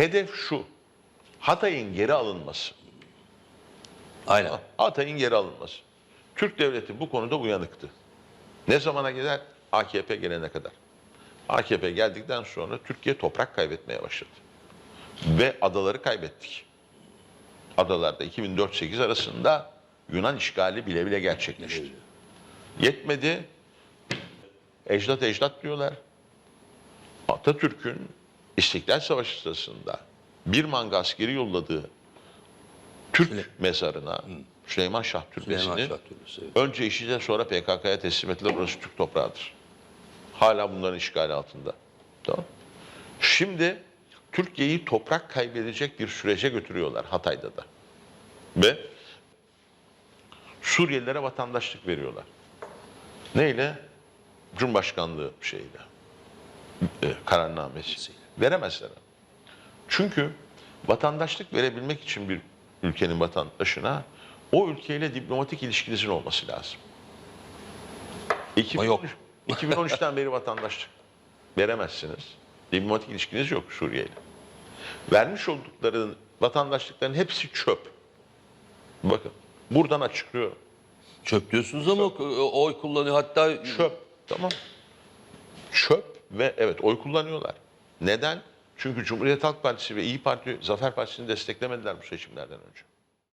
Hedef şu. Hatay'ın geri alınması. Aynen. Hatay'ın geri alınması. Türk devleti bu konuda uyanıktı. Ne zamana gider? AKP gelene kadar. AKP geldikten sonra Türkiye toprak kaybetmeye başladı. Ve adaları kaybettik. Adalarda 2004-8 arasında Yunan işgali bile bile gerçekleşti. Yetmedi. Ecdat ecdat diyorlar. Atatürk'ün İstiklal Savaşı sırasında bir manga askeri yolladığı Türk mezarına Süleyman Şah Türbesi'ni Süleyman Şah Türbesi, evet. önce IŞİD'e sonra PKK'ya teslim ettiler. Burası Türk toprağıdır. Hala bunların işgali altında. Tamam. Şimdi Türkiye'yi toprak kaybedecek bir sürece götürüyorlar Hatay'da da. Ve Suriyelilere vatandaşlık veriyorlar. Neyle? Cumhurbaşkanlığı şeyle. E, kararnamesi. Veremezler. Çünkü vatandaşlık verebilmek için bir ülkenin vatandaşına o ülkeyle diplomatik ilişkinizin olması lazım. 2013, yok. 2013'ten beri vatandaşlık veremezsiniz. Diplomatik ilişkiniz yok Suriye ile. Vermiş oldukları vatandaşlıkların hepsi çöp. Bakın buradan açıklıyorum. Çöp diyorsunuz ama o- oy kullanıyor. Hatta Çöp. Tamam. Çöp ve evet oy kullanıyorlar. Neden? Çünkü Cumhuriyet Halk Partisi ve İyi Parti Zafer Partisi'ni desteklemediler bu seçimlerden önce.